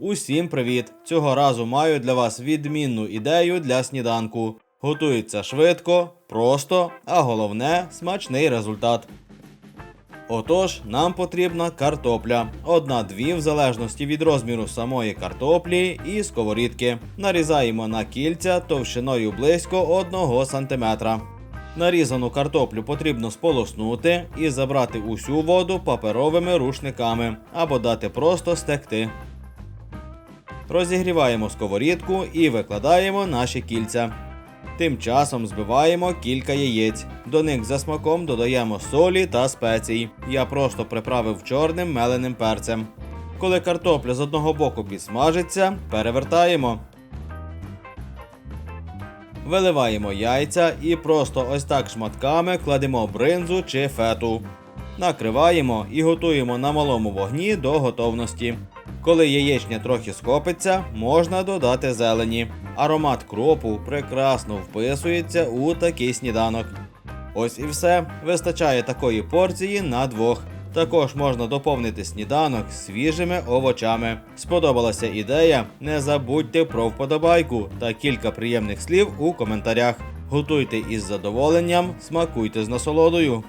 Усім привіт! Цього разу маю для вас відмінну ідею для сніданку. Готується швидко, просто, а головне смачний результат. Отож, нам потрібна картопля. Одна-дві в залежності від розміру самої картоплі і сковорідки. Нарізаємо на кільця товщиною близько 1 см. Нарізану картоплю потрібно сполоснути і забрати усю воду паперовими рушниками або дати просто стекти. Розігріваємо сковорідку і викладаємо наші кільця. Тим часом збиваємо кілька яєць. До них за смаком додаємо солі та спецій. Я просто приправив чорним меленим перцем. Коли картопля з одного боку підсмажиться, перевертаємо. Виливаємо яйця і просто ось так шматками кладемо бринзу чи фету. Накриваємо і готуємо на малому вогні до готовності. Коли яєчня трохи скопиться, можна додати зелені. Аромат кропу прекрасно вписується у такий сніданок. Ось і все. Вистачає такої порції на двох. Також можна доповнити сніданок свіжими овочами. Сподобалася ідея? Не забудьте про вподобайку та кілька приємних слів у коментарях. Готуйте із задоволенням, смакуйте з насолодою.